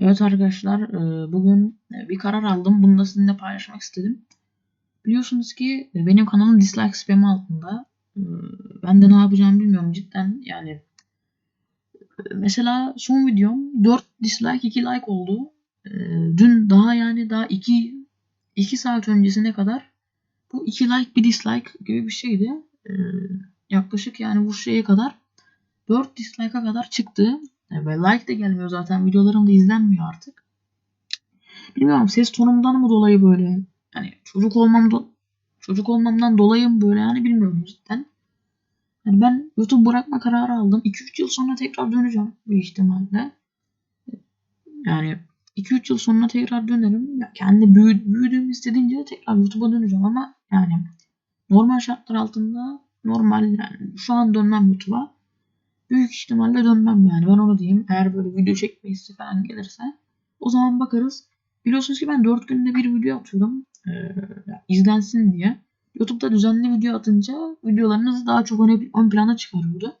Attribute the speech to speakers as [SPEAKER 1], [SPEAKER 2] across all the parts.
[SPEAKER 1] Evet arkadaşlar, e, bugün e, bir karar aldım. Bunu da sizinle paylaşmak istedim. Biliyorsunuz ki e, benim kanalım dislike spam'i altında. Ben de ne yapacağımı bilmiyorum cidden. Yani mesela son videom 4 dislike 2 like oldu. Dün daha yani daha 2 2 saat öncesine kadar bu 2 like bir dislike gibi bir şeydi. Yaklaşık yani bu şeye kadar 4 dislike'a kadar çıktı. E, Ve like de gelmiyor zaten. Videolarım da izlenmiyor artık. Bilmiyorum ses tonumdan mı dolayı böyle. Yani çocuk olmam do- çocuk olmamdan dolayı mı böyle yani bilmiyorum cidden. Yani ben YouTube bırakma kararı aldım. 2-3 yıl sonra tekrar döneceğim büyük ihtimalle. Yani 2-3 yıl sonra tekrar dönerim. Ya kendi büyü, büyüdüğüm istediğince de tekrar YouTube'a döneceğim ama yani normal şartlar altında normal yani şu an dönmem YouTube'a büyük ihtimalle dönmem yani ben onu diyeyim. Eğer böyle video çekme isteği falan gelirse o zaman bakarız. Biliyorsunuz ki ben 4 günde bir video atıyorum. Ee, izlensin diye. YouTube'da düzenli video atınca videolarınız daha çok öne, ön plana çıkarıyordu.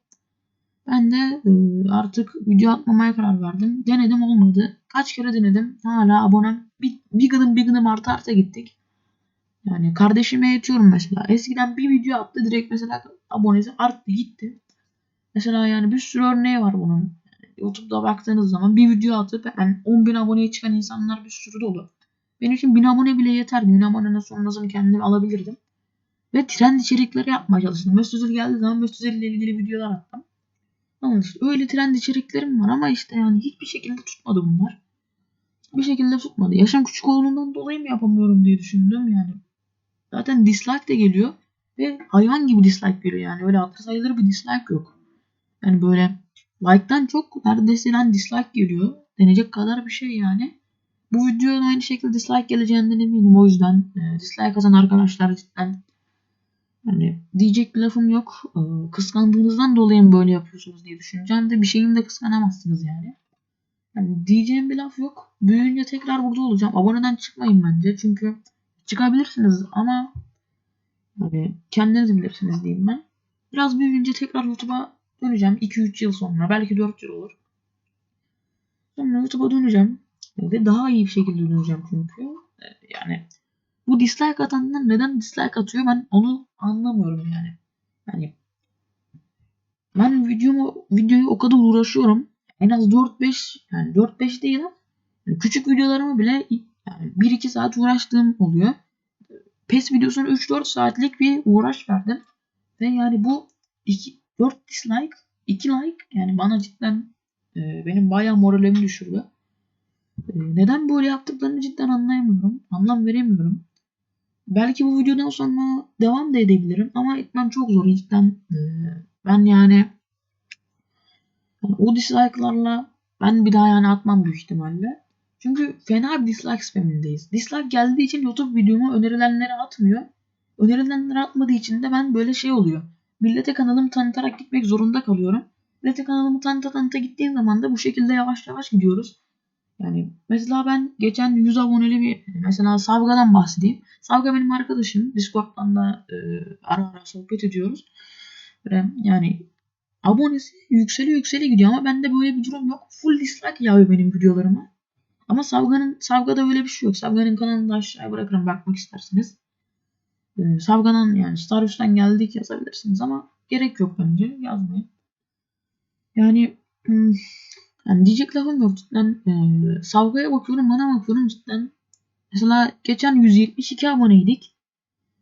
[SPEAKER 1] Ben de e, artık video atmamaya karar verdim. Denedim olmadı. Kaç kere denedim. Hala abonem bir, bir gıdım bir gıdım arta arta gittik. Yani kardeşime yetiyorum mesela. Eskiden bir video attı direkt mesela abonesi arttı gitti. Mesela yani bir sürü örneği var bunun. Yani YouTube'da baktığınız zaman bir video atıp hemen 10.000 aboneye çıkan insanlar bir sürü dolu. Benim için 1000 abone bile yeterdi. 1000 abonenin sonrasını kendim alabilirdim. Ve trend içerikleri yapmaya çalıştım. Mesut Özil geldiği zaman Mesut Özil ile ilgili videolar attım. Ama işte öyle trend içeriklerim var ama işte yani hiçbir şekilde tutmadı bunlar. Bir şekilde tutmadı. Yaşam küçük olduğundan dolayı mı yapamıyorum diye düşündüm yani. Zaten dislike de geliyor. Ve hayvan gibi dislike geliyor yani. Öyle hatır sayılır bir dislike yok. Yani böyle like'tan çok neredeyse lan dislike geliyor. Denecek kadar bir şey yani. Bu videoya aynı şekilde dislike geleceğinden eminim. O yüzden e, dislike atan arkadaşlar cidden yani diyecek bir lafım yok. E, kıskandığınızdan dolayı mı böyle yapıyorsunuz diye düşüneceğim de bir şeyin de kıskanamazsınız yani. Yani diyeceğim bir laf yok. Büyüyünce tekrar burada olacağım. Aboneden çıkmayın bence. Çünkü çıkabilirsiniz ama yani kendiniz bilirsiniz diyeyim ben. Biraz büyüyünce tekrar YouTube'a döneceğim. 2-3 yıl sonra. Belki 4 yıl olur. Sonra YouTube'a döneceğim. Ve daha iyi bir şekilde döneceğim çünkü. Ee, Yani bu dislike atanlar neden dislike atıyor ben onu anlamıyorum yani. Yani ben videomu videoyu o kadar uğraşıyorum. En az 4-5 yani 4-5 değil ama küçük videolarımı bile yani 1-2 saat uğraştığım oluyor. PES videosuna 3-4 saatlik bir uğraş verdim. Ve yani bu 2, 4 dislike, 2 like yani bana cidden e, benim bayağı moralimi düşürdü. E, neden böyle yaptıklarını cidden anlayamıyorum. Anlam veremiyorum. Belki bu videodan sonra devam da edebilirim ama etmem çok zor cidden. E, ben yani o dislike'larla ben bir daha yani atmam büyük ihtimalle. Çünkü fena bir dislike spamindeyiz. Dislike geldiği için YouTube videomu önerilenlere atmıyor. Önerilenlere atmadığı için de ben böyle şey oluyor. Millete kanalımı tanıtarak gitmek zorunda kalıyorum. Millete kanalımı tanıta tanıta gittiğim zaman da bu şekilde yavaş yavaş gidiyoruz. Yani mesela ben geçen 100 aboneli bir mesela Savga'dan bahsedeyim. Savga benim arkadaşım. Discord'dan da e, ara ara sohbet ediyoruz. Ve yani abonesi yükseliyor yükseliyor gidiyor ama bende böyle bir durum yok. Full dislike yağıyor benim videolarıma. Ama Savga'nın Savga'da öyle bir şey yok. Savga'nın kanalını da aşağıya bırakırım bakmak isterseniz. Ee, Savga'dan yani Starus'tan geldik yazabilirsiniz ama gerek yok bence yazmayın. Yani hmm, yani diyecek lafım yok cidden. Ee, Savga'ya bakıyorum bana bakıyorum cidden. Mesela geçen 172 aboneydik.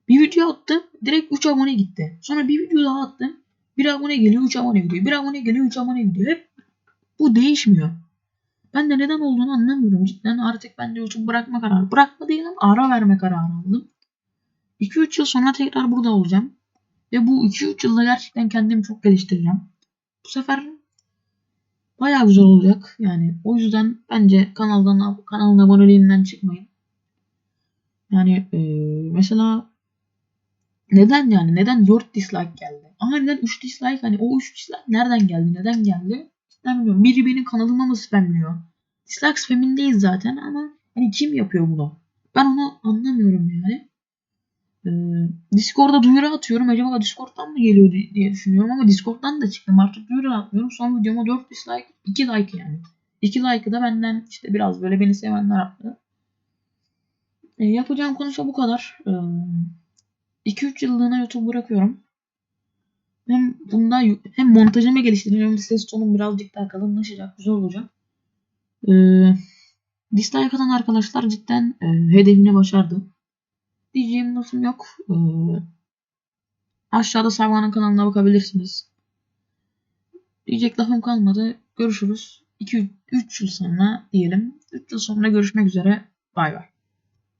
[SPEAKER 1] Bir video attım direkt 3 abone gitti. Sonra bir video daha attım. Bir abone geliyor 3 abone gidiyor. Bir abone geliyor 3 abone gidiyor. Hep bu değişmiyor. Ben de neden olduğunu anlamıyorum cidden. Artık ben de YouTube bırakma kararı. Bırakma değil ama ara verme kararı aldım. 2-3 yıl sonra tekrar burada olacağım. Ve bu 2-3 yılda gerçekten kendimi çok geliştireceğim. Bu sefer bayağı güzel olacak. Yani o yüzden bence kanaldan kanalın aboneliğinden çıkmayın. Yani e, mesela neden yani neden 4 dislike geldi? Ama neden 3 dislike? Hani o 3 dislike nereden geldi? Neden geldi? Cidden bilmiyorum. Biri benim kanalıma mı spamlıyor? Dislike spamindeyiz zaten ama hani kim yapıyor bunu? Ben onu anlamıyorum yani. Ee, Discord'da duyuru atıyorum. Acaba Discord'dan mı geliyor di- diye düşünüyorum ama Discord'dan da çıktım. Artık duyuru atmıyorum. Son videoma 4 dislike, 2 like yani. 2 like'ı da benden işte biraz böyle beni sevenler yaptı. E, yapacağım konuşma bu kadar. 2-3 yıllığına YouTube bırakıyorum. Hem bunda hem montajımı geliştireceğim ses tonum birazcık daha kalınlaşacak. Güzel olacak. E, dislike atan arkadaşlar cidden e, hedefini başardı. Diyeceğim lafım yok. E, aşağıda Sarvan'ın kanalına bakabilirsiniz. Diyecek lafım kalmadı. Görüşürüz. 2-3 yıl sonra diyelim. 3 yıl sonra görüşmek üzere. Bay bay.